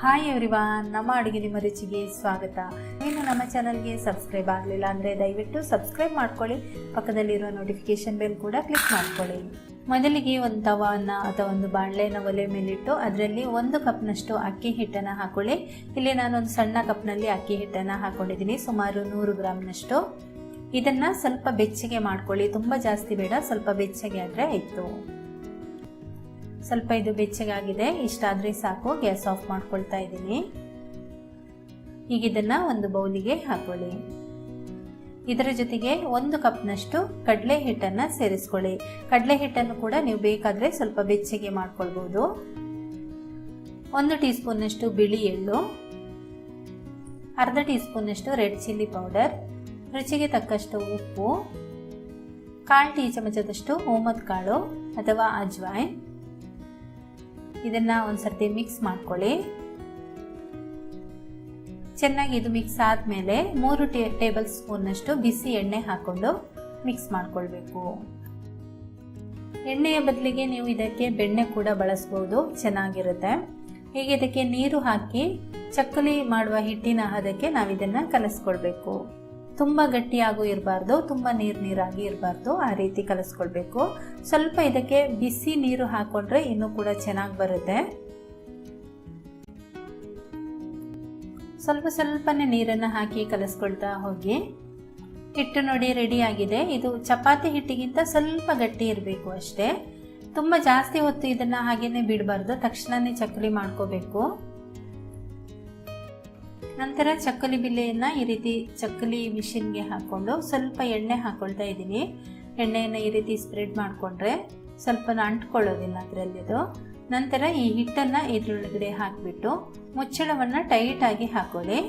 Hi everyone ನಮ್ಮ ಅಡುಗೆ ನಿಮ್ಮ ರುಚಿಗೆ ಸ್ವಾಗತ. ನೀವು ನಮ್ಮ ಚಾನಲ್ಗೆ ಸಬ್ಸ್ಕ್ರೈಬ್ ಆಗಲಿಲ್ಲ ಅಂದರೆ ದಯವಿಟ್ಟು ಸಬ್ಸ್ಕ್ರೈಬ್ ಮಾಡ್ಕೊಳ್ಳಿ. ಪಕ್ಕದಲ್ಲಿರೋ ನೋಟಿಫಿಕೇಶನ್ ಬೆಲ್ ಕೂಡ ಕ್ಲಿಕ್ ಮಾಡ್ಕೊಳ್ಳಿ. ಮೊದಲಿಗೆ ಒಂದು ತವಾನ ಅಥವಾ ಒಂದು ಬಾಣಲೆಯನ್ನು ಒಲೆ ಮೇಲಿಟ್ಟು ಅದರಲ್ಲಿ ಒಂದು ಕಪ್ನಷ್ಟು ಅಕ್ಕಿ ಹಿಟ್ಟನ್ನು ಹಾಕೊಳ್ಳಿ. ಇಲ್ಲಿ ನಾನೊಂದು ಸಣ್ಣ ಕಪ್ನಲ್ಲಿ ಅಕ್ಕಿ ಹಿಟ್ಟನ್ನು ಹಾಕೊಂಡಿದ್ದೀನಿ, ಸುಮಾರು ನೂರು ಗ್ರಾಮ್ನಷ್ಟು. ಇದನ್ನು ಸ್ವಲ್ಪ ಬೆಚ್ಚಗೆ ಮಾಡ್ಕೊಳ್ಳಿ, ತುಂಬ ಜಾಸ್ತಿ ಬೇಡ, ಸ್ವಲ್ಪ ಬೆಚ್ಚಗೆ ಆದರೆ ಆಯಿತು. ಸ್ವಲ್ಪ ಇದು ಬೆಚ್ಚಗಾಗಿದೆ. ಇಷ್ಟಾದರೆ ಸಾಕು. ಗ್ಯಾಸ್ ಆಫ್ ಮಾಡ್ಕೊಳ್ತಾ ಇದ್ದೀನಿ. ಈಗ ಇದನ್ನು ಒಂದು ಬೌಲಿಗೆ ಹಾಕೊಳ್ಳಿ. ಇದರ ಜೊತೆಗೆ ಒಂದು ಕಪ್ನಷ್ಟು ಕಡಲೆ ಹಿಟ್ಟನ್ನು ಸೇರಿಸ್ಕೊಳ್ಳಿ. ಕಡಲೆ ಹಿಟ್ಟನ್ನು ಕೂಡ ನೀವು ಬೇಕಾದರೆ ಸ್ವಲ್ಪ ಬೆಚ್ಚಗೆ ಮಾಡ್ಕೊಳ್ಬೋದು. ಒಂದು ಟೀ ಸ್ಪೂನ್ನಷ್ಟು ಬಿಳಿ ಎಳ್ಳು. ಅರ್ಧ ಟೀ ಸ್ಪೂನ್ನಷ್ಟು ರೆಡ್ ಚಿಲ್ಲಿ ಪೌಡರ್. ರುಚಿಗೆ ತಕ್ಕಷ್ಟು ಉಪ್ಪು. ಕಾಲು ಟೀ ಚಮಚದಷ್ಟು ಓಮದ್ ಕಾಳು ಅಥವಾ ಅಜ್ವಾಯಿನ್. ಇದನ್ನು ಒಂದು ಸರ್ತಿ ಮಿಕ್ಸ್ ಮಾಡ್ಕೊಳ್ಳಿ. ಚೆನ್ನಾಗಿ ಇದು ಮಿಕ್ಸ್ ಆದಮೇಲೆ ಮೂರು ಟೇ ಟೇಬಲ್ ಸ್ಪೂನಷ್ಟು ಬಿಸಿ ಎಣ್ಣೆ ಹಾಕ್ಕೊಂಡು ಮಿಕ್ಸ್ ಮಾಡ್ಕೊಳ್ಬೇಕು. ಎಣ್ಣೆಯ ಬದಲಿಗೆ ನೀವು ಇದಕ್ಕೆ ಬೆಣ್ಣೆ ಕೂಡ ಬಳಸ್ಬೋದು, ಚೆನ್ನಾಗಿರುತ್ತೆ. ಹೀಗೆ ಇದಕ್ಕೆ ನೀರು ಹಾಕಿ, ಚಕ್ಕಲಿ ಮಾಡುವ ಹಿಟ್ಟಿನ ಹದಕ್ಕೆ ನಾವು ಇದನ್ನು ಕಲಿಸ್ಕೊಳ್ಬೇಕು. ತುಂಬ ಗಟ್ಟಿಯಾಗೂ ಇರಬಾರ್ದು, ತುಂಬ ನೀರು ನೀರಾಗಿ ಇರಬಾರ್ದು, ಆ ರೀತಿ ಕಲಿಸ್ಕೊಳ್ಬೇಕು. ಸ್ವಲ್ಪ ಇದಕ್ಕೆ ಬಿಸಿ ನೀರು ಹಾಕ್ಕೊಂಡ್ರೆ ಇನ್ನೂ ಕೂಡ ಚೆನ್ನಾಗಿ ಬರುತ್ತೆ. ಸ್ವಲ್ಪ ಸ್ವಲ್ಪನೇ ನೀರನ್ನು ಹಾಕಿ ಕಲಿಸ್ಕೊಳ್ತಾ ಹೋಗಿ. ಹಿಟ್ಟು ನೋಡಿ ರೆಡಿ ಆಗಿದೆ. ಇದು ಚಪಾತಿ ಹಿಟ್ಟಿಗಿಂತ ಸ್ವಲ್ಪ ಗಟ್ಟಿ ಇರಬೇಕು ಅಷ್ಟೇ. ತುಂಬ ಜಾಸ್ತಿ ಹೊತ್ತು ಇದನ್ನು ಹಾಗೇನೆ ಬಿಡಬಾರ್ದು. ತಕ್ಷಣನೇ ಚಕ್ಲಿ ಮಾಡ್ಕೋಬೇಕು. ನಂತರ ಚಕ್ಕಲಿ ಬಿಲ್ಲೆಯನ್ನು ಈ ರೀತಿ ಚಕ್ಕಲಿ ಮಿಷಿನ್ಗೆ ಹಾಕ್ಕೊಂಡು ಸ್ವಲ್ಪ ಎಣ್ಣೆ ಹಾಕ್ಕೊಳ್ತಾ ಇದ್ದೀನಿ. ಎಣ್ಣೆಯನ್ನು ಈ ರೀತಿ ಸ್ಪ್ರೆಡ್ ಮಾಡಿಕೊಂಡ್ರೆ ಸ್ವಲ್ಪ ಅಂಟ್ಕೊಳ್ಳೋದಿಲ್ಲ ಅದರಲ್ಲಿದು ನಂತರ ಈ ಹಿಟ್ಟನ್ನು ಇದ್ರೊಳಗಡೆ ಹಾಕಿಬಿಟ್ಟು ಮುಚ್ಚಳವನ್ನು ಟೈಟಾಗಿ ಹಾಕೊಳ್ಳಿ.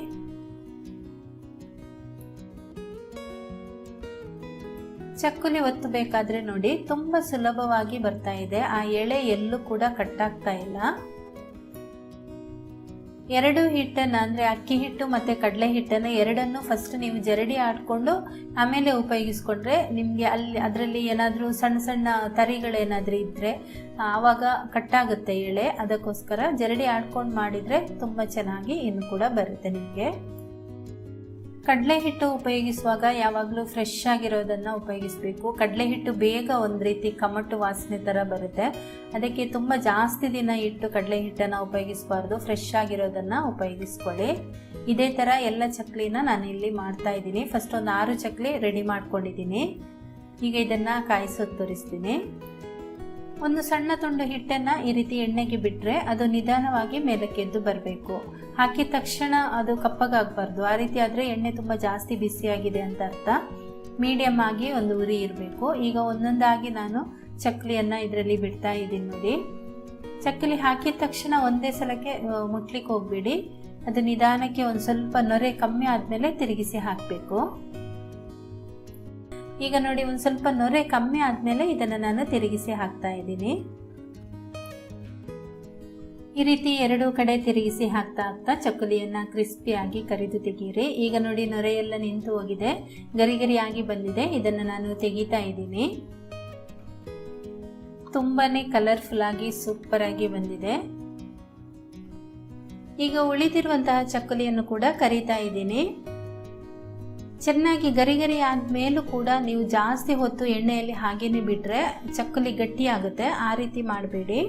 ಚಕ್ಕಲಿ ಒತ್ತಬೇಕಾದ್ರೆ ನೋಡಿ, ತುಂಬ ಸುಲಭವಾಗಿ ಬರ್ತಾ ಇದೆ. ಆ ಎಳೆ ಎಲ್ಲೂ ಕೂಡ ಕಟ್ಟಾಗ್ತಾ ಇಲ್ಲ. ಎರಡು ಹಿಟ್ಟನ್ನು ಅಂದರೆ ಅಕ್ಕಿ ಹಿಟ್ಟು ಮತ್ತು ಕಡಲೆ ಹಿಟ್ಟನ್ನು ಎರಡನ್ನು ಫಸ್ಟ್ ನೀವು ಜರಡಿ ಆಡಿಕೊಂಡು ಆಮೇಲೆ ಉಪಯೋಗಿಸ್ಕೊಂಡ್ರೆ ನಿಮಗೆ ಅಲ್ಲಿ ಅದರಲ್ಲಿ ಏನಾದರೂ ಸಣ್ಣ ಸಣ್ಣ ತರಿಗಳೇನಾದರೂ ಇದ್ದರೆ ಆವಾಗ ಕಟ್ಟಾಗುತ್ತೆ ಎಳೆ. ಅದಕ್ಕೋಸ್ಕರ ಜರಡಿ ಆಡ್ಕೊಂಡು ಮಾಡಿದರೆ ತುಂಬ ಚೆನ್ನಾಗಿ ಇನ್ನು ಕೂಡ ಬರುತ್ತೆ ನಿಮಗೆ. ಕಡಲೆ ಹಿಟ್ಟು ಉಪಯೋಗಿಸುವಾಗ ಯಾವಾಗಲೂ ಫ್ರೆಶ್ ಆಗಿರೋದನ್ನು ಉಪಯೋಗಿಸಬೇಕು. ಕಡಲೆ ಹಿಟ್ಟು ಬೇಗ ಒಂದು ರೀತಿ ಕಮಟು ವಾಸನೆ ಥರ ಬರುತ್ತೆ. ಅದಕ್ಕೆ ತುಂಬ ಜಾಸ್ತಿ ದಿನ ಇಟ್ಟು ಕಡಲೆ ಹಿಟ್ಟನ್ನು ಉಪಯೋಗಿಸಬಾರ್ದು. ಫ್ರೆಶ್ ಆಗಿರೋದನ್ನು ಉಪಯೋಗಿಸ್ಕೊಳ್ಳಿ. ಇದೇ ಥರ ಎಲ್ಲ ಚಕ್ಲಿನ ನಾನು ಇಲ್ಲಿ ಮಾಡ್ತಾ ಇದ್ದೀನಿ. ಫಸ್ಟ್ ಒಂದು ಆರು ಚಕ್ಲಿ ರೆಡಿ ಮಾಡ್ಕೊಂಡಿದ್ದೀನಿ. ಈಗ ಇದನ್ನು ಕಾಯಿಸೋದು ತೋರಿಸ್ತೀನಿ. ಒಂದು ಸಣ್ಣ ತುಂಡು ಹಿಟ್ಟನ್ನು ಈ ರೀತಿ ಎಣ್ಣೆಗೆ ಬಿಟ್ಟರೆ ಅದು ನಿಧಾನವಾಗಿ ಮೇಲಕ್ಕೆದ್ದು ಬರಬೇಕು. ಹಾಕಿದ ತಕ್ಷಣ ಅದು ಕಪ್ಪಗಾಗಬಾರ್ದು. ಆ ರೀತಿ ಆದರೆ ಎಣ್ಣೆ ತುಂಬ ಜಾಸ್ತಿ ಬಿಸಿಯಾಗಿದೆ ಅಂತ ಅರ್ಥ. ಮೀಡಿಯಮ್ ಆಗಿ ಒಂದು ಉರಿ ಇರಬೇಕು. ಈಗ ಒಂದೊಂದಾಗಿ ನಾನು ಚಕ್ಲಿಯನ್ನು ಇದರಲ್ಲಿ ಬಿಡ್ತಾ ಇದ್ದೀನಿ ನೋಡಿ. ಚಕ್ಕಲಿ ಹಾಕಿದ ತಕ್ಷಣ ಒಂದೇ ಸಲಕ್ಕೆ ಮುಟ್ಲಿಕ್ಕೆ ಹೋಗಬೇಡಿ. ಅದು ನಿಧಾನಕ್ಕೆ ಒಂದು ಸ್ವಲ್ಪ ನೊರೆ ಕಮ್ಮಿ ಆದಮೇಲೆ ತಿರುಗಿಸಿ ಹಾಕಬೇಕು. ಈಗ ನೋಡಿ ಒಂದು ಸ್ವಲ್ಪ ನೊರೆ ಕಮ್ಮಿ ಆದಮೇಲೆ ಇದನ್ನು ನಾನು ತಿರುಗಿಸಿ ಹಾಕ್ತಾ ಇದ್ದೀನಿ. ಈ ರೀತಿ ಎರಡು ಕಡೆ ತಿರುಗಿಸಿ ಹಾಕ್ತಾ ಹಾಕ್ತಾ ಚಕ್ಕುಲಿಯನ್ನು ಕ್ರಿಸ್ಪಿಯಾಗಿ ಕರಿದು ತೆಗೀರಿ. ಈಗ ನೋಡಿ ನೊರೆಯೆಲ್ಲ ನಿಂತು ಹೋಗಿದೆ. ಗರಿ ಗರಿಯಾಗಿ ಬಂದಿದೆ. ಇದನ್ನು ನಾನು ತೆಗಿತಾ ಇದ್ದೀನಿ. ತುಂಬಾ ಕಲರ್ಫುಲ್ ಆಗಿ ಸೂಪರ್ ಆಗಿ ಬಂದಿದೆ. ಈಗ ಉಳಿದಿರುವಂತಹ ಚಕ್ಕುಲಿಯನ್ನು ಕೂಡ ಕರಿತಾ ಇದ್ದೀನಿ. ಚೆನ್ನಾಗಿ ಗರಿ ಗರಿ ಆದಮೇಲೂ ಕೂಡ ನೀವು ಜಾಸ್ತಿ ಹೊತ್ತು ಎಣ್ಣೆಯಲ್ಲಿ ಹಾಗೇನೆ ಬಿಟ್ಟರೆ ಚಕ್ಕಲಿ ಗಟ್ಟಿ ಆಗುತ್ತೆ. ಆ ರೀತಿ ಮಾಡಬೇಡಿ.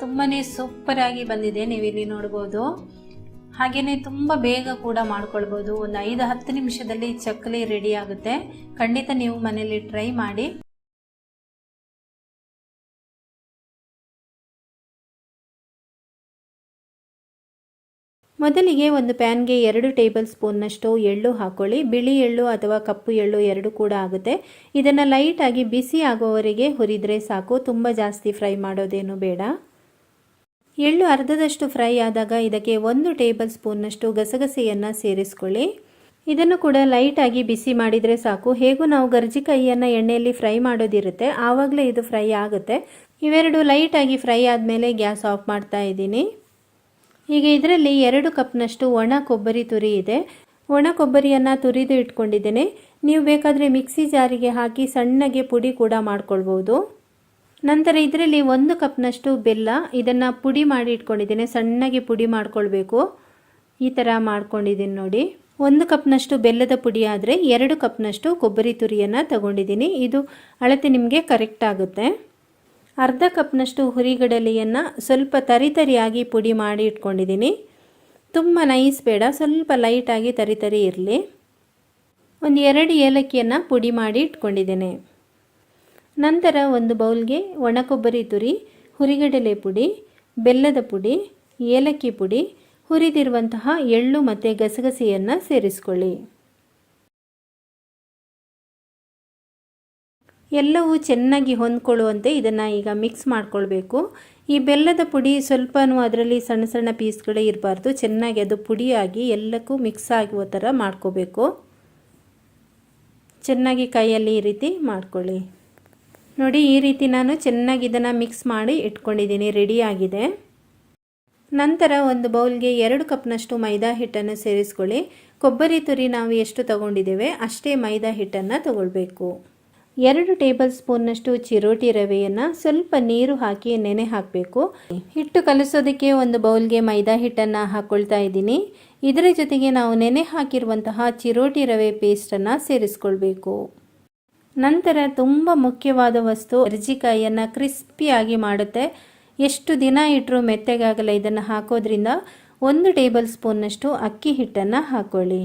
ತುಂಬಾ ಸೂಪರ್ ಆಗಿ ಬಂದಿದೆ ನೀವು ಇಲ್ಲಿ ನೋಡ್ಬೋದು. ಹಾಗೆಯೇ ತುಂಬ ಬೇಗ ಕೂಡ ಮಾಡ್ಕೊಳ್ಬೋದು. ಒಂದು ಐದು ಹತ್ತು ನಿಮಿಷದಲ್ಲಿ ಚಕ್ಕಲಿ ರೆಡಿ ಆಗುತ್ತೆ. ಖಂಡಿತ ನೀವು ಮನೇಲಿ ಟ್ರೈ ಮಾಡಿ. ಮೊದಲಿಗೆ ಒಂದು ಪ್ಯಾನ್ಗೆ ಎರಡು ಟೇಬಲ್ ಸ್ಪೂನ್ನಷ್ಟು ಎಳ್ಳು ಹಾಕೊಳ್ಳಿ. ಬಿಳಿ ಎಳ್ಳು ಅಥವಾ ಕಪ್ಪು ಎಳ್ಳು ಎರಡು ಕೂಡ ಆಗುತ್ತೆ. ಇದನ್ನು ಲೈಟಾಗಿ ಬಿಸಿ ಆಗೋವರೆಗೆ ಹುರಿದ್ರೆ ಸಾಕು. ತುಂಬ ಜಾಸ್ತಿ ಫ್ರೈ ಮಾಡೋದೇನು ಬೇಡ. ಎಳ್ಳು ಅರ್ಧದಷ್ಟು ಫ್ರೈ ಆದಾಗ ಇದಕ್ಕೆ ಒಂದು ಟೇಬಲ್ ಸ್ಪೂನ್ನಷ್ಟು ಗಸಗಸೆಯನ್ನು ಸೇರಿಸ್ಕೊಳ್ಳಿ. ಇದನ್ನು ಕೂಡ ಲೈಟಾಗಿ ಬಿಸಿ ಮಾಡಿದರೆ ಸಾಕು. ಹೇಗೂ ನಾವು ಗರ್ಜಿಕಾಯಿಯನ್ನು ಎಣ್ಣೆಯಲ್ಲಿ ಫ್ರೈ ಮಾಡೋದಿರುತ್ತೆ. ಆವಾಗಲೇ ಇದು ಫ್ರೈ ಆಗುತ್ತೆ. ಇವೆರಡು ಲೈಟಾಗಿ ಫ್ರೈ ಆದಮೇಲೆ ಗ್ಯಾಸ್ ಆಫ್ ಮಾಡ್ತಾ ಇದ್ದೀನಿ. ಈಗ ಇದರಲ್ಲಿ ಎರಡು ಕಪ್ನಷ್ಟು ಒಣ ಕೊಬ್ಬರಿ ತುರಿ ಇದೆ. ಒಣ ಕೊಬ್ಬರಿಯನ್ನು ತುರಿದು ಇಟ್ಕೊಂಡಿದ್ದೇನೆ. ನೀವು ಬೇಕಾದರೆ ಮಿಕ್ಸಿ ಜಾರಿಗೆ ಹಾಕಿ ಸಣ್ಣಗೆ ಪುಡಿ ಕೂಡ ಮಾಡ್ಕೊಳ್ಬೋದು. ನಂತರ ಇದರಲ್ಲಿ ಒಂದು ಕಪ್ನಷ್ಟು ಬೆಲ್ಲ ಇದನ್ನು ಪುಡಿ ಮಾಡಿ ಇಟ್ಕೊಂಡಿದ್ದೇನೆ. ಸಣ್ಣಗೆ ಪುಡಿ ಮಾಡ್ಕೊಳ್ಬೇಕು. ಈ ಥರ ಮಾಡ್ಕೊಂಡಿದ್ದೀನಿ ನೋಡಿ. ಒಂದು ಕಪ್ನಷ್ಟು ಬೆಲ್ಲದ ಪುಡಿ ಆದರೆ ಎರಡು ಕಪ್ನಷ್ಟು ಕೊಬ್ಬರಿ ತುರಿಯನ್ನು ತಗೊಂಡಿದ್ದೀನಿ. ಇದು ಅಳತೆ ನಿಮಗೆ ಕರೆಕ್ಟ್ ಆಗುತ್ತೆ. ಅರ್ಧ ಕಪ್ನಷ್ಟು ಹುರಿಗಡಲೆಯನ್ನು ಸ್ವಲ್ಪ ತರಿತರಿಯಾಗಿ ಪುಡಿ ಮಾಡಿ ಇಟ್ಕೊಂಡಿದ್ದೀನಿ. ತುಂಬ ನೈಸ್ ಬೇಡ, ಸ್ವಲ್ಪ ಲೈಟಾಗಿ ತರಿತರಿ ತರಿ ಇರಲಿ. ಒಂದು ಎರಡು ಏಲಕ್ಕಿಯನ್ನು ಪುಡಿ ಮಾಡಿ ಇಟ್ಕೊಂಡಿದ್ದೇನೆ. ನಂತರ ಒಂದು ಬೌಲ್ಗೆ ಒಣ ಕೊಬ್ಬರಿ ತುರಿ, ಹುರಿಗಡಲೆ ಪುಡಿ, ಬೆಲ್ಲದ ಪುಡಿ, ಏಲಕ್ಕಿ ಪುಡಿ, ಹುರಿದಿರುವಂತಹ ಎಳ್ಳು ಮತ್ತು ಗಸಗಸೆಯನ್ನು ಸೇರಿಸ್ಕೊಳ್ಳಿ. ಎಲ್ಲವೂ ಚೆನ್ನಾಗಿ ಹೊಂದ್ಕೊಳ್ಳುವಂತೆ ಇದನ್ನು ಈಗ ಮಿಕ್ಸ್ ಮಾಡ್ಕೊಳ್ಬೇಕು. ಈ ಬೆಲ್ಲದ ಪುಡಿ ಸ್ವಲ್ಪನೂ ಅದರಲ್ಲಿ ಸಣ್ಣ ಸಣ್ಣ ಪೀಸ್ಗಳೇ ಇರಬಾರ್ದು. ಚೆನ್ನಾಗಿ ಅದು ಪುಡಿಯಾಗಿ ಎಲ್ಲಕ್ಕೂ ಮಿಕ್ಸ್ ಆಗುವ ಥರ ಮಾಡ್ಕೋಬೇಕು. ಚೆನ್ನಾಗಿ ಕೈಯಲ್ಲಿ ಈ ರೀತಿ ಮಾಡ್ಕೊಳ್ಳಿ. ನೋಡಿ, ಈ ರೀತಿ ನಾನು ಚೆನ್ನಾಗಿ ಇದನ್ನು ಮಿಕ್ಸ್ ಮಾಡಿ ಇಟ್ಕೊಂಡಿದ್ದೀನಿ. ರೆಡಿಯಾಗಿದೆ ನಂತರ ಒಂದು ಬೌಲ್ಗೆ ಎರಡು ಕಪ್ನಷ್ಟು ಮೈದಾ ಹಿಟ್ಟನ್ನು ಸೇರಿಸ್ಕೊಳ್ಳಿ. ಕೊಬ್ಬರಿ ತುರಿ ನಾವು ಎಷ್ಟು ತಗೊಂಡಿದ್ದೇವೆ ಅಷ್ಟೇ ಮೈದಾ ಹಿಟ್ಟನ್ನು ತಗೊಳ್ಬೇಕು. ಎರಡು ಟೇಬಲ್ ಸ್ಪೂನ್ನಷ್ಟು ಚಿರೋಟಿ ರವೆಯನ್ನು ಸ್ವಲ್ಪ ನೀರು ಹಾಕಿ ನೆನೆ ಹಾಕಬೇಕು. ಹಿಟ್ಟು ಕಲಿಸೋದಕ್ಕೆ ಒಂದು ಬೌಲ್ಗೆ ಮೈದಾ ಹಿಟ್ಟನ್ನು ಹಾಕ್ಕೊಳ್ತಾ ಇದ್ದೀನಿ. ಇದರ ಜೊತೆಗೆ ನಾವು ನೆನೆ ಹಾಕಿರುವಂತಹ ಚಿರೋಟಿ ರವೆ ಪೇಸ್ಟನ್ನು ಸೇರಿಸ್ಕೊಳ್ಬೇಕು. ನಂತರ ತುಂಬ ಮುಖ್ಯವಾದ ವಸ್ತು ಅರ್ಜಿಕಾಯಿಯನ್ನು ಕ್ರಿಸ್ಪಿಯಾಗಿ ಮಾಡುತ್ತೆ. ಎಷ್ಟು ದಿನ ಇಟ್ಟರೂ ಮೆತ್ತಗಾಗಲ್ಲ ಇದನ್ನು ಹಾಕೋದ್ರಿಂದ ಒಂದು ಟೇಬಲ್ ಸ್ಪೂನ್ನಷ್ಟು ಅಕ್ಕಿ ಹಿಟ್ಟನ್ನು ಹಾಕ್ಕೊಳ್ಳಿ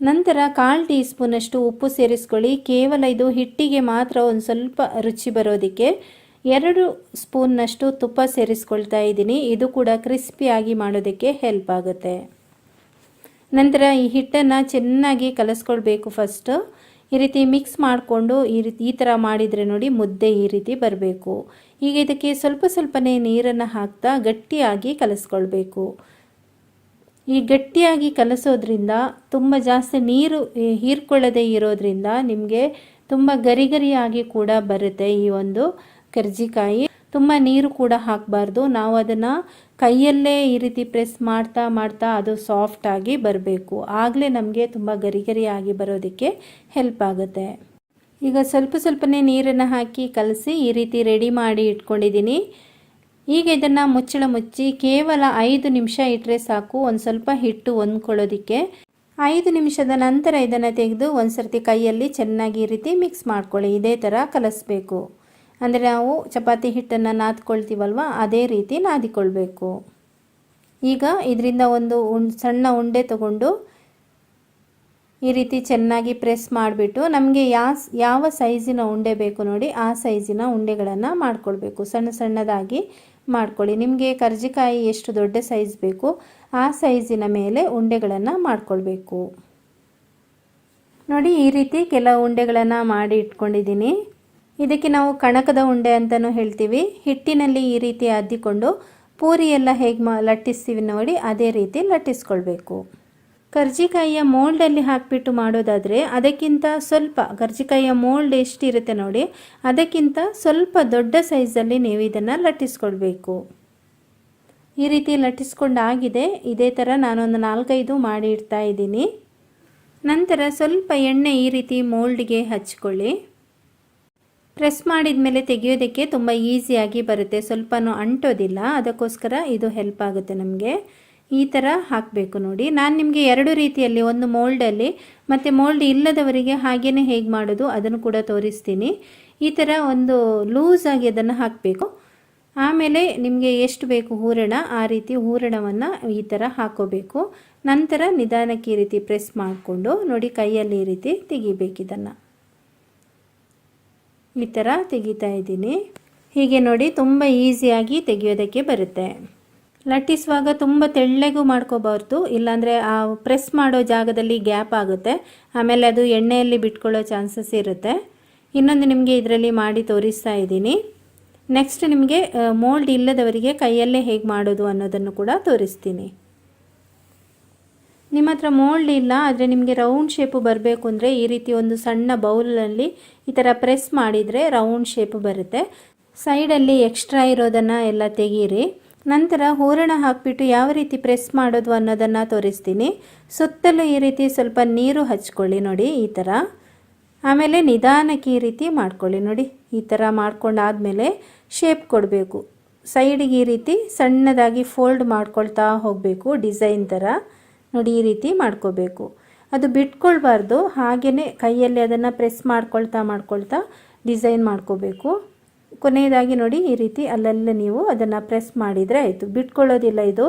ನಂತರ ಕಾಲು ಟೀ ಸ್ಪೂನಷ್ಟು ಉಪ್ಪು ಸೇರಿಸ್ಕೊಳ್ಳಿ. ಕೇವಲ ಇದು ಹಿಟ್ಟಿಗೆ ಮಾತ್ರ ಒಂದು ಸ್ವಲ್ಪ ರುಚಿ ಬರೋದಕ್ಕೆ. ಎರಡು ಸ್ಪೂನ್ನಷ್ಟು ತುಪ್ಪ ಸೇರಿಸ್ಕೊಳ್ತಾ ಇದ್ದೀನಿ. ಇದು ಕೂಡ ಕ್ರಿಸ್ಪಿಯಾಗಿ ಮಾಡೋದಕ್ಕೆ ಹೆಲ್ಪ್ ಆಗುತ್ತೆ. ನಂತರ ಈ ಹಿಟ್ಟನ್ನು ಚೆನ್ನಾಗಿ ಕಲಸ್ಕೊಳ್ಬೇಕು ಫಸ್ಟು. ಈ ರೀತಿ ಮಿಕ್ಸ್ ಮಾಡಿಕೊಂಡು ಈ ರೀತಿ ಈ ಥರ ಮಾಡಿದರೆ ನೋಡಿ ಮುದ್ದೆ ಈ ರೀತಿ ಬರಬೇಕು. ಈಗ ಇದಕ್ಕೆ ಸ್ವಲ್ಪ ಸ್ವಲ್ಪನೇ ನೀರನ್ನು ಹಾಕ್ತಾ ಗಟ್ಟಿಯಾಗಿ ಕಲಿಸ್ಕೊಳ್ಬೇಕು. ಈ ಗಟ್ಟಿಯಾಗಿ ಕಲಸೋದ್ರಿಂದ, ತುಂಬ ಜಾಸ್ತಿ ನೀರು ಹೀರ್ಕೊಳ್ಳದೆ ಇರೋದ್ರಿಂದ ನಿಮಗೆ ತುಂಬ ಗರಿಗರಿಯಾಗಿ ಕೂಡ ಬರುತ್ತೆ ಈ ಒಂದು ಕರ್ಜಿಕಾಯಿ. ತುಂಬ ನೀರು ಕೂಡ ಹಾಕಬಾರ್ದು. ನಾವು ಅದನ್ನು ಕೈಯಲ್ಲೇ ಈ ರೀತಿ ಪ್ರೆಸ್ ಮಾಡ್ತಾ ಮಾಡ್ತಾ ಅದು ಸಾಫ್ಟಾಗಿ ಬರಬೇಕು. ಆಗಲೇ ನಮಗೆ ತುಂಬ ಗರಿಗರಿಯಾಗಿ ಬರೋದಕ್ಕೆ ಹೆಲ್ಪ್ ಆಗುತ್ತೆ. ಈಗ ಸ್ವಲ್ಪ ಸ್ವಲ್ಪನೇ ನೀರನ್ನು ಹಾಕಿ ಕಲಸಿ ಈ ರೀತಿ ರೆಡಿ ಮಾಡಿ ಇಟ್ಕೊಂಡಿದ್ದೀನಿ. ಈಗ ಇದನ್ನು ಮುಚ್ಚಳ ಮುಚ್ಚಿ ಕೇವಲ ಐದು ನಿಮಿಷ ಇಟ್ಟರೆ ಸಾಕು, ಒಂದು ಸ್ವಲ್ಪ ಹಿಟ್ಟು ಹೊಂದ್ಕೊಳ್ಳೋದಕ್ಕೆ. ಐದು ನಿಮಿಷದ ನಂತರ ಇದನ್ನು ತೆಗೆದು ಒಂದು ಸರ್ತಿ ಕೈಯಲ್ಲಿ ಚೆನ್ನಾಗಿ ರೀತಿ ಮಿಕ್ಸ್ ಮಾಡ್ಕೊಳ್ಳಿ, ಇದೇ ಥರ ಕಲಿಸ್ಬೇಕು. ಅಂದರೆ ನಾವು ಚಪಾತಿ ಹಿಟ್ಟನ್ನು ನಾದ್ಕೊಳ್ತೀವಲ್ವ, ಅದೇ ರೀತಿ ನಾದಿಕೊಳ್ಬೇಕು. ಈಗ ಇದರಿಂದ ಒಂದು ಸಣ್ಣ ಉಂಡೆ ತಗೊಂಡು ಈ ರೀತಿ ಚೆನ್ನಾಗಿ ಪ್ರೆಸ್ ಮಾಡಿಬಿಟ್ಟು ನಮಗೆ ಯಾ ಯಾವ ಸೈಜಿನ ಉಂಡೆ ಬೇಕು ನೋಡಿ ಆ ಸೈಜಿನ ಉಂಡೆಗಳನ್ನು ಮಾಡ್ಕೊಳ್ಬೇಕು. ಸಣ್ಣ ಸಣ್ಣದಾಗಿ ಮಾಡ್ಕೊಳ್ಳಿ. ನಿಮಗೆ ಕರ್ಜಿಕಾಯಿ ಎಷ್ಟು ದೊಡ್ಡ ಸೈಜ್ ಬೇಕು, ಆ ಸೈಜಿನ ಮೇಲೆ ಉಂಡೆಗಳನ್ನು ಮಾಡ್ಕೊಳ್ಬೇಕು. ನೋಡಿ, ಈ ರೀತಿ ಕೆಲವು ಉಂಡೆಗಳನ್ನು ಮಾಡಿ ಇಟ್ಕೊಂಡಿದ್ದೀನಿ. ಇದಕ್ಕೆ ನಾವು ಕಣಕದ ಉಂಡೆ ಅಂತಲೂ ಹೇಳ್ತೀವಿ. ಹಿಟ್ಟಿನಲ್ಲಿ ಈ ರೀತಿ ಅದ್ದಿಕೊಂಡು ಪೂರಿ ಎಲ್ಲ ಹೇಗೆ ಮಾ, ಲಟ್ಟಿಸ್ತೀವಿ ನೋಡಿ, ಅದೇ ರೀತಿ ಲಟ್ಟಿಸ್ಕೊಳ್ಬೇಕು. ಕರ್ಜಿಕಾಯಿಯ ಮೋಲ್ಡಲ್ಲಿ ಹಾಕಿಬಿಟ್ಟು ಮಾಡೋದಾದರೆ ಅದಕ್ಕಿಂತ ಸ್ವಲ್ಪ, ಕರ್ಜಿಕಾಯಿಯ ಮೋಲ್ಡ್ ಎಷ್ಟಿರುತ್ತೆ ನೋಡಿ, ಅದಕ್ಕಿಂತ ಸ್ವಲ್ಪ ದೊಡ್ಡ ಸೈಜಲ್ಲಿ ನೀವು ಇದನ್ನು ಲಟ್ಟಿಸ್ಕೊಳ್ಬೇಕು. ಈ ರೀತಿ ಲಟ್ಟಿಸ್ಕೊಂಡಾಗಿದೆ, ಇದೇ ಥರ ನಾನೊಂದು ನಾಲ್ಕೈದು ಮಾಡಿ ಇಡ್ತಾ ಇದ್ದೀನಿ. ನಂತರ ಸ್ವಲ್ಪ ಎಣ್ಣೆ ಈ ರೀತಿ ಮೋಲ್ಡ್ಗೆ ಹಚ್ಕೊಳ್ಳಿ. ಪ್ರೆಸ್ ಮಾಡಿದ ಮೇಲೆ ತೆಗೆಯೋದಕ್ಕೆ ತುಂಬ ಈಸಿಯಾಗಿ ಬರುತ್ತೆ, ಸ್ವಲ್ಪನೂ ಅಂಟೋದಿಲ್ಲ, ಅದಕ್ಕೋಸ್ಕರ ಇದು ಹೆಲ್ಪ್ ಆಗುತ್ತೆ ನಮಗೆ. ಈ ಥರ ಹಾಕಬೇಕು ನೋಡಿ. ನಾನು ನಿಮಗೆ ಎರಡು ರೀತಿಯಲ್ಲಿ ಒಂದು ಮೋಲ್ಡಲ್ಲಿ ಮತ್ತು ಮೋಲ್ಡ್ ಇಲ್ಲದವರಿಗೆ ಹಾಗೇ ಹೇಗೆ ಮಾಡೋದು ಅದನ್ನು ಕೂಡ ತೋರಿಸ್ತೀನಿ. ಈ ಥರ ಒಂದು ಲೂಸಾಗಿ ಅದನ್ನು ಹಾಕಬೇಕು. ಆಮೇಲೆ ನಿಮಗೆ ಎಷ್ಟು ಬೇಕು ಹೂರಣ, ಆ ರೀತಿ ಹೂರಣವನ್ನು ಈ ಥರ ಹಾಕೋಬೇಕು. ನಂತರ ನಿಧಾನಕ್ಕೆ ಈ ರೀತಿ ಪ್ರೆಸ್ ಮಾಡಿಕೊಂಡು ನೋಡಿ ಕೈಯಲ್ಲಿ ಈ ರೀತಿ ತೆಗಿಬೇಕಿದನ್ನು ಈ ಥರ ತೆಗಿತಾ ಇದ್ದೀನಿ. ಹೀಗೆ ನೋಡಿ ತುಂಬ ಈಸಿಯಾಗಿ ತೆಗೆಯೋದಕ್ಕೆ ಬರುತ್ತೆ. ಲಟ್ಟಿಸುವಾಗ ತುಂಬ ತೆಳ್ಳಗೂ ಮಾಡ್ಕೋಬಾರ್ದು, ಇಲ್ಲಾಂದರೆ ಆ ಪ್ರೆಸ್ ಮಾಡೋ ಜಾಗದಲ್ಲಿ ಗ್ಯಾಪ್ ಆಗುತ್ತೆ. ಆಮೇಲೆ ಅದು ಎಣ್ಣೆಯಲ್ಲಿ ಬಿಟ್ಕೊಳ್ಳೋ ಚಾನ್ಸಸ್ ಇರುತ್ತೆ. ಇನ್ನೊಂದು ನಿಮಗೆ ಇದರಲ್ಲಿ ಮಾಡಿ ತೋರಿಸ್ತಾ ಇದ್ದೀನಿ. ನೆಕ್ಸ್ಟ್ ನಿಮಗೆ ಮೋಲ್ಡ್ ಇಲ್ಲದವರಿಗೆ ಕೈಯಲ್ಲೇ ಹೇಗೆ ಮಾಡೋದು ಅನ್ನೋದನ್ನು ಕೂಡ ತೋರಿಸ್ತೀನಿ. ನಿಮ್ಮ ಹತ್ರ ಮೋಲ್ಡ್ ಇಲ್ಲ, ಆದರೆ ನಿಮಗೆ ರೌಂಡ್ ಶೇಪು ಬರಬೇಕು ಅಂದರೆ ಈ ರೀತಿ ಒಂದು ಸಣ್ಣ ಬೌಲಲ್ಲಿ ಈ ಥರ ಪ್ರೆಸ್ ಮಾಡಿದರೆ ರೌಂಡ್ ಶೇಪ್ ಬರುತ್ತೆ. ಸೈಡಲ್ಲಿ ಎಕ್ಸ್ಟ್ರಾ ಇರೋದನ್ನು ಎಲ್ಲ ತೆಗೀರಿ. ನಂತರ ಹೂರಣ ಹಾಕಿಬಿಟ್ಟು ಯಾವ ರೀತಿ ಪ್ರೆಸ್ ಮಾಡೋದು ಅನ್ನೋದನ್ನು ತೋರಿಸ್ತೀನಿ. ಸುತ್ತಲೂ ಈ ರೀತಿ ಸ್ವಲ್ಪ ನೀರು ಹಚ್ಕೊಳ್ಳಿ ನೋಡಿ, ಈ ಥರ ಆಮೇಲೆ ನಿಧಾನಕ್ಕೆ ಈ ರೀತಿ ಮಾಡ್ಕೊಳ್ಳಿ ನೋಡಿ, ಈ ಥರ ಮಾಡ್ಕೊಂಡಾದಮೇಲೆ ಶೇಪ್ ಕೊಡಬೇಕು. ಸೈಡಿಗೆ ಈ ರೀತಿ ಸಣ್ಣದಾಗಿ ಫೋಲ್ಡ್ ಮಾಡ್ಕೊಳ್ತಾ ಹೋಗಬೇಕು ಡಿಸೈನ್ ಥರ ನೋಡಿ, ಈ ರೀತಿ ಮಾಡ್ಕೋಬೇಕು. ಅದು ಬಿಟ್ಕೊಳ್ಬಾರ್ದು ಹಾಗೆಯೇ ಕೈಯಲ್ಲಿ ಅದನ್ನು ಪ್ರೆಸ್ ಮಾಡ್ಕೊಳ್ತಾ ಮಾಡ್ಕೊಳ್ತಾ ಡಿಸೈನ್ ಮಾಡ್ಕೋಬೇಕು. ಕೊನೆಯದಾಗಿ ನೋಡಿ, ಈ ರೀತಿ ಅಲ್ಲೆಲ್ಲ ನೀವು ಅದನ್ನು ಪ್ರೆಸ್ ಮಾಡಿದರೆ ಆಯಿತು. ಬಿಟ್ಕೊಳ್ಳೋದಿಲ್ಲ ಇದು.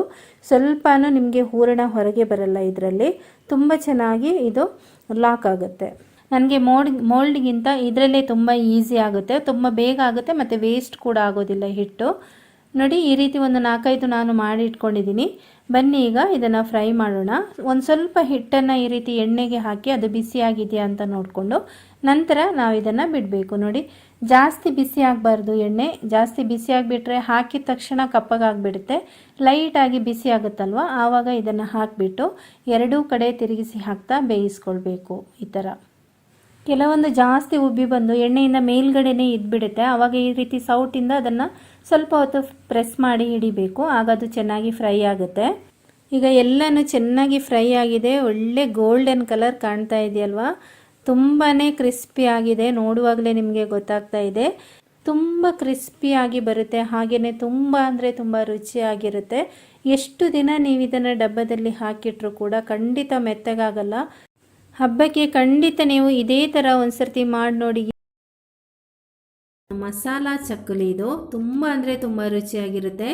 ಸ್ವಲ್ಪನೂ ನಿಮಗೆ ಹೂರಣ ಹೊರಗೆ ಬರಲ್ಲ ಇದರಲ್ಲಿ. ತುಂಬ ಚೆನ್ನಾಗಿ ಇದು ಲಾಕ್ ಆಗುತ್ತೆ. ನನಗೆ ಮೋಲ್ಡ್ ಮೋಲ್ಡ್ಗಿಂತ ಇದರಲ್ಲೇ ತುಂಬ ಈಸಿ ಆಗುತ್ತೆ. ತುಂಬ ಬೇಗ ಆಗುತ್ತೆ, ಮತ್ತು ವೇಸ್ಟ್ ಕೂಡ ಆಗೋದಿಲ್ಲ ಹಿಟ್ಟು. ನೋಡಿ, ಈ ರೀತಿ ಒಂದು ನಾಲ್ಕೈದು ನಾನು ಮಾಡಿ ಇಟ್ಕೊಂಡಿದ್ದೀನಿ. ಬನ್ನಿ ಈಗ ಇದನ್ನು ಫ್ರೈ ಮಾಡೋಣ. ಒಂದು ಸ್ವಲ್ಪ ಹಿಟ್ಟನ್ನು ಈ ರೀತಿ ಎಣ್ಣೆಗೆ ಹಾಕಿ ಅದು ಬಿಸಿಯಾಗಿದೆಯಾ ಅಂತ ನೋಡಿಕೊಂಡು ನಂತರ ನಾವು ಇದನ್ನು ಬಿಡಬೇಕು. ನೋಡಿ, ಜಾಸ್ತಿ ಬಿಸಿ ಆಗಬಾರ್ದು ಎಣ್ಣೆ. ಜಾಸ್ತಿ ಬಿಸಿ ಆಗಿಬಿಟ್ರೆ ಹಾಕಿದ ತಕ್ಷಣ ಕಪ್ಪಗಾಗಿಬಿಡುತ್ತೆ ಲೈಟಾಗಿ ಬಿಸಿ ಆಗುತ್ತಲ್ವ? ಆವಾಗ ಇದನ್ನು ಹಾಕಿಬಿಟ್ಟು ಎರಡೂ ಕಡೆ ತಿರುಗಿಸಿ ಹಾಕ್ತಾ ಬೇಯಿಸ್ಕೊಳ್ಬೇಕು. ಈ ಥರ ಕೆಲವೊಂದು ಜಾಸ್ತಿ ಉಬ್ಬಿ ಬಂದು ಎಣ್ಣೆಯಿಂದ ಮೇಲ್ಗಡೆನೇ ಇದ್ಬಿಡುತ್ತೆ. ಆವಾಗ ಈ ರೀತಿ ಸೌಟಿಂದ ಅದನ್ನು ಸ್ವಲ್ಪ ಹೊತ್ತು ಪ್ರೆಸ್ ಮಾಡಿ ಹಿಡಿಬೇಕು. ಆಗ ಅದು ಚೆನ್ನಾಗಿ ಫ್ರೈ ಆಗುತ್ತೆ. ಈಗ ಎಲ್ಲನೂ ಚೆನ್ನಾಗಿ ಫ್ರೈ ಆಗಿದೆ. ಒಳ್ಳೆ ಗೋಲ್ಡನ್ ಕಲರ್ ಕಾಣ್ತಾ ಇದೆಯಲ್ವಾ? ತುಂಬಾ ಕ್ರಿಸ್ಪಿ ಆಗಿದೆ. ನೋಡುವಾಗಲೇ ನಿಮಗೆ ಗೊತ್ತಾಗ್ತಾ ಇದೆ. ತುಂಬ ಕ್ರಿಸ್ಪಿಯಾಗಿ ಬರುತ್ತೆ. ಹಾಗೆಯೇ ತುಂಬ ಅಂದರೆ ತುಂಬ ರುಚಿಯಾಗಿರುತ್ತೆ ಎಷ್ಟು ದಿನ ನೀವು ಇದನ್ನು ಡಬ್ಬದಲ್ಲಿ ಹಾಕಿಟ್ರೂ ಕೂಡ ಖಂಡಿತ ಮೆತ್ತಗಾಗಲ್ಲ. ಹಬ್ಬಕ್ಕೆ ಖಂಡಿತ ನೀವು ಇದೇ ಥರ ಒಂದ್ಸರ್ತಿ ಮಾಡಿ ನೋಡಿ. ಮಸಾಲ ಚಕ್ಕುಲಿ ಇದು ತುಂಬ ಅಂದರೆ ತುಂಬ ರುಚಿಯಾಗಿರುತ್ತೆ.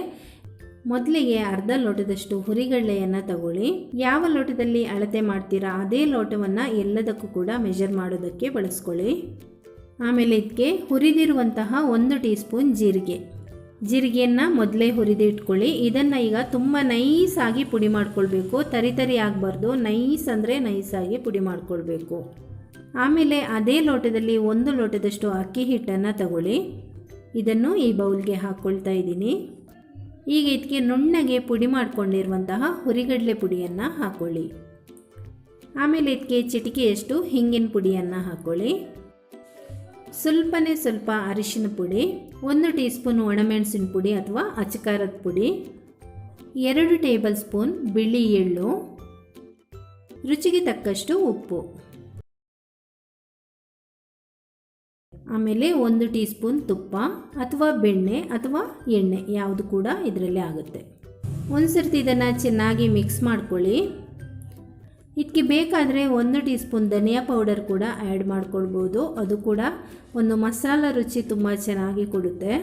ಮೊದಲಿಗೆ ಅರ್ಧ ಲೋಟದಷ್ಟು ಹುರಿಗಡಲೆಯನ್ನು ತಗೊಳ್ಳಿ. ಯಾವ ಲೋಟದಲ್ಲಿ ಅಳತೆ ಮಾಡ್ತೀರಾ ಅದೇ ಲೋಟವನ್ನು ಎಲ್ಲದಕ್ಕೂ ಕೂಡ ಮೆಜರ್ ಮಾಡೋದಕ್ಕೆ ಬಳಸ್ಕೊಳ್ಳಿ. ಆಮೇಲೆ ಇದಕ್ಕೆ ಹುರಿದಿರುವಂತಹ ಒಂದು ಟೀ ಸ್ಪೂನ್ ಜೀರಿಗೆ. ಜೀರಿಗೆಯನ್ನು ಮೊದಲೇ ಹುರಿದು ಇಟ್ಕೊಳ್ಳಿ ಇದನ್ನು ಈಗ ತುಂಬ ನೈಸಾಗಿ ಪುಡಿ ಮಾಡ್ಕೊಳ್ಬೇಕು. ತರಿ ತರಿ ಆಗಬಾರ್ದು. ನೈಸ್ ಅಂದರೆ ನೈಸಾಗಿ ಪುಡಿ ಮಾಡ್ಕೊಳ್ಬೇಕು. ಆಮೇಲೆ ಅದೇ ಲೋಟದಲ್ಲಿ ಒಂದು ಲೋಟದಷ್ಟು ಅಕ್ಕಿ ಹಿಟ್ಟನ್ನು ತಗೊಳ್ಳಿ. ಇದನ್ನು ಈ ಬೌಲ್ಗೆ ಹಾಕ್ಕೊಳ್ತಾ ಇದ್ದೀನಿ. ಈಗ ಇದಕ್ಕೆ ನುಣ್ಣಗೆ ಪುಡಿ ಮಾಡ್ಕೊಂಡಿರುವಂತಹ ಹುರಿಗಡಲೆ ಪುಡಿಯನ್ನು ಹಾಕ್ಕೊಳ್ಳಿ ಆಮೇಲೆ ಇದಕ್ಕೆ ಚಿಟಿಕೆಯಷ್ಟು ಹಿಂಗಿನ ಪುಡಿಯನ್ನು ಹಾಕ್ಕೊಳ್ಳಿ ಸ್ವಲ್ಪನೇ ಸ್ವಲ್ಪ ಅರಿಶಿನ ಪುಡಿ, ಒಂದು ಟೀ ಸ್ಪೂನ್ ಒಣಮೆಣಸಿನ ಪುಡಿ ಅಥವಾ ಅಚಕಾರದ ಪುಡಿ, ಎರಡು ಟೇಬಲ್ ಸ್ಪೂನ್ ಬಿಳಿ ಎಳ್ಳು, ರುಚಿಗೆ ತಕ್ಕಷ್ಟು ಉಪ್ಪು. ಆಮೇಲೆ ಒಂದು ಟೀ ಸ್ಪೂನ್ ತುಪ್ಪ ಅಥವಾ ಬೆಣ್ಣೆ ಅಥವಾ ಎಣ್ಣೆ, ಯಾವುದು ಕೂಡ ಇದರಲ್ಲಿ ಆಗುತ್ತೆ. ಒಂದು ಸರ್ತಿ ಇದನ್ನು ಚೆನ್ನಾಗಿ ಮಿಕ್ಸ್ ಮಾಡ್ಕೊಳ್ಳಿ. ಇದಕ್ಕೆ ಬೇಕಾದರೆ ಒಂದು ಟೀ ಸ್ಪೂನ್ ಧನಿಯಾ ಪೌಡರ್ ಕೂಡ ಆ್ಯಡ್ ಮಾಡ್ಕೊಳ್ಬೋದು. ಅದು ಕೂಡ ಒಂದು ಮಸಾಲ ರುಚಿ ತುಂಬ ಚೆನ್ನಾಗಿ ಕೊಡುತ್ತೆ.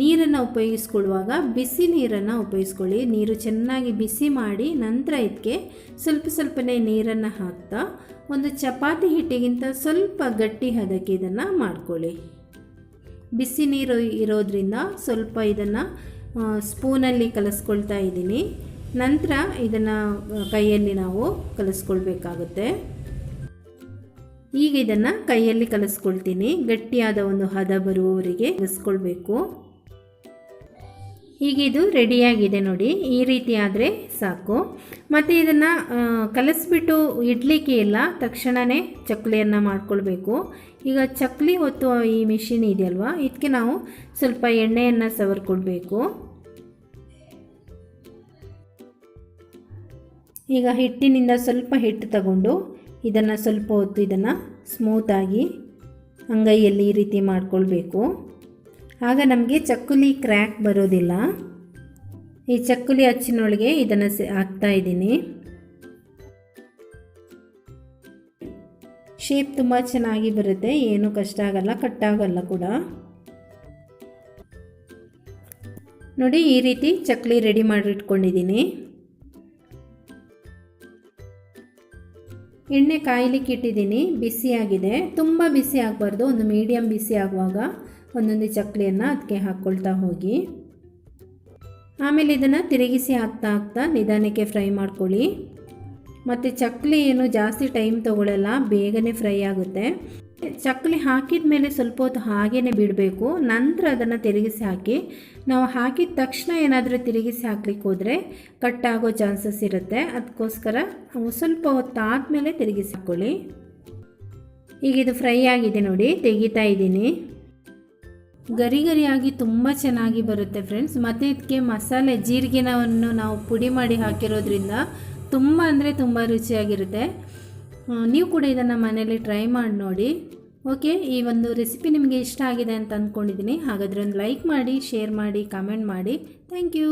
ನೀರನ್ನು ಉಪಯೋಗಿಸ್ಕೊಳ್ಳುವಾಗ ಬಿಸಿ ನೀರನ್ನು ಉಪಯೋಗಿಸ್ಕೊಳ್ಳಿ. ನೀರು ಚೆನ್ನಾಗಿ ಬಿಸಿ ಮಾಡಿ ನಂತರ ಇದಕ್ಕೆ ಸ್ವಲ್ಪ ಸ್ವಲ್ಪನೇ ನೀರನ್ನು ಹಾಕ್ತಾ ಒಂದು ಚಪಾತಿ ಹಿಟ್ಟಿಗಿಂತ ಸ್ವಲ್ಪ ಗಟ್ಟಿ ಹದಕ್ಕೆ ಇದನ್ನು ಮಾಡ್ಕೊಳ್ಳಿ. ಬಿಸಿ ನೀರು ಇರೋದ್ರಿಂದ ಸ್ವಲ್ಪ ಇದನ್ನು ಸ್ಪೂನಲ್ಲಿ ಕಲಿಸ್ಕೊಳ್ತಾ ಇದ್ದೀನಿ. ನಂತರ ಇದನ್ನು ಕೈಯಲ್ಲಿ ನಾವು ಕಲಿಸ್ಕೊಳ್ಬೇಕಾಗುತ್ತೆ. ಈಗ ಇದನ್ನು ಕೈಯಲ್ಲಿ ಕಲಿಸ್ಕೊಳ್ತೀನಿ. ಗಟ್ಟಿಯಾದ ಒಂದು ಹದ ಬರುವವರಿಗೆ ಕಲಿಸ್ಕೊಳ್ಬೇಕು. ಈಗ ಇದು ರೆಡಿಯಾಗಿದೆ ನೋಡಿ. ಈ ರೀತಿ ಆದರೆ ಸಾಕು. ಮತ್ತು ಇದನ್ನು ಕಲಿಸ್ಬಿಟ್ಟು ಇಡ್ಲಿಕ್ಕೆ ಇಲ್ಲ ತಕ್ಷಣವೇ ಚಕ್ಲಿಯನ್ನು ಮಾಡ್ಕೊಳ್ಬೇಕು. ಈಗ ಚಕ್ಲಿ ಹೊತ್ತು ಈ ಮಿಷಿನ್ ಇದೆಯಲ್ವ? ಇದಕ್ಕೆ ನಾವು ಸ್ವಲ್ಪ ಎಣ್ಣೆಯನ್ನು ಸವರ್ಕೊಳ್ಬೇಕು. ಈಗ ಹಿಟ್ಟಿನಿಂದ ಸ್ವಲ್ಪ ಹಿಟ್ಟು ತಗೊಂಡು ಇದನ್ನು ಸ್ವಲ್ಪ ಹೊತ್ತು ಇದನ್ನು ಸ್ಮೂತಾಗಿ ಅಂಗೈಯಲ್ಲಿ ಈ ರೀತಿ ಮಾಡಿಕೊಳ್ಬೇಕು. ಆಗ ನಮಗೆ ಚಕ್ಕುಲಿ ಕ್ರ್ಯಾಕ್ ಬರೋದಿಲ್ಲ. ಈ ಚಕ್ಕುಲಿ ಅಚ್ಚಿನೊಳಗೆ ಇದನ್ನು ಹಾಕ್ತಾ ಇದ್ದೀನಿ. ಶೇಪ್ ತುಂಬ ಚೆನ್ನಾಗಿ ಬರುತ್ತೆ. ಏನು ಕಷ್ಟ ಆಗಲ್ಲ ಕಟ್ಟಾಗಲ್ಲ ಕೂಡ. ನೋಡಿ ಈ ರೀತಿ ಚಕ್ಕಲಿ ರೆಡಿ ಮಾಡಿಟ್ಕೊಂಡಿದ್ದೀನಿ. ಎಣ್ಣೆ ಕಾಯಲಿಕ್ಕೆ ಇಟ್ಟಿದ್ದೀನಿ. ಬಿಸಿಯಾಗಿದೆ ತುಂಬ ಬಿಸಿ ಆಗಬಾರ್ದು. ಒಂದು ಮೀಡಿಯಮ್ ಬಿಸಿ ಆಗುವಾಗ ಒಂದೊಂದು ಚಕ್ಲಿಯನ್ನು ಅದಕ್ಕೆ ಹಾಕ್ಕೊಳ್ತಾ ಹೋಗಿ. ಆಮೇಲೆ ಇದನ್ನು ತಿರುಗಿಸಿ ಹಾಕ್ತಾ ಹಾಕ್ತಾ ನಿಧಾನಕ್ಕೆ ಫ್ರೈ ಮಾಡ್ಕೊಳ್ಳಿ. ಮತ್ತು ಚಕ್ಲಿ ಏನು ಜಾಸ್ತಿ ಟೈಮ್ ತೊಗೊಳ್ಳಲ್ಲ ಬೇಗನೆ ಫ್ರೈ ಆಗುತ್ತೆ. ಚಕ್ಲಿ ಹಾಕಿದ ಮೇಲೆ ಸ್ವಲ್ಪ ಹೊತ್ತು ಹಾಗೇ ಬಿಡಬೇಕು. ನಂತರ ಅದನ್ನು ತಿರುಗಿಸಿ ಹಾಕಿ, ನಾವು ಹಾಕಿದ ತಕ್ಷಣ ಏನಾದರೂ ತಿರುಗಿಸಿ ಹಾಕ್ಲಿಕ್ಕೆ ಹೋದರೆ ಕಟ್ಟಾಗೋ ಚಾನ್ಸಸ್ ಇರುತ್ತೆ. ಅದಕ್ಕೋಸ್ಕರ ಸ್ವಲ್ಪ ಹೊತ್ತು ಆದಮೇಲೆ ತಿರುಗಿಸಿ ಹಾಕ್ಕೊಳ್ಳಿ ಈಗ ಇದು ಫ್ರೈ ಆಗಿದೆ ನೋಡಿ, ತೆಗಿತಾ ಇದ್ದೀನಿ. ಗರಿ ಗರಿಯಾಗಿ ತುಂಬ ಚೆನ್ನಾಗಿ ಬರುತ್ತೆ ಫ್ರೆಂಡ್ಸ್. ಮತ್ತು ಇದಕ್ಕೆ ಮಸಾಲೆ, ಜೀರಿಗೆನವನ್ನು ನಾವು ಪುಡಿ ಮಾಡಿ ಹಾಕಿರೋದ್ರಿಂದ ತುಂಬ ಅಂದರೆ ತುಂಬ ರುಚಿಯಾಗಿರುತ್ತೆ. ನೀವು ಕೂಡ ಇದನ್ನು ಮನೆಯಲ್ಲಿ ಟ್ರೈ ಮಾಡಿ ನೋಡಿ. ಓಕೆ ಈ ಒಂದು ರೆಸಿಪಿ ನಿಮಗೆ ಇಷ್ಟ ಆಗಿದೆ ಅಂತ ಅಂದ್ಕೊಂಡಿದ್ದೀನಿ. ಹಾಗಾದರೆ ಒಂದು ಲೈಕ್ ಮಾಡಿ ಶೇರ್ ಮಾಡಿ ಕಮೆಂಟ್ ಮಾಡಿ. Thank you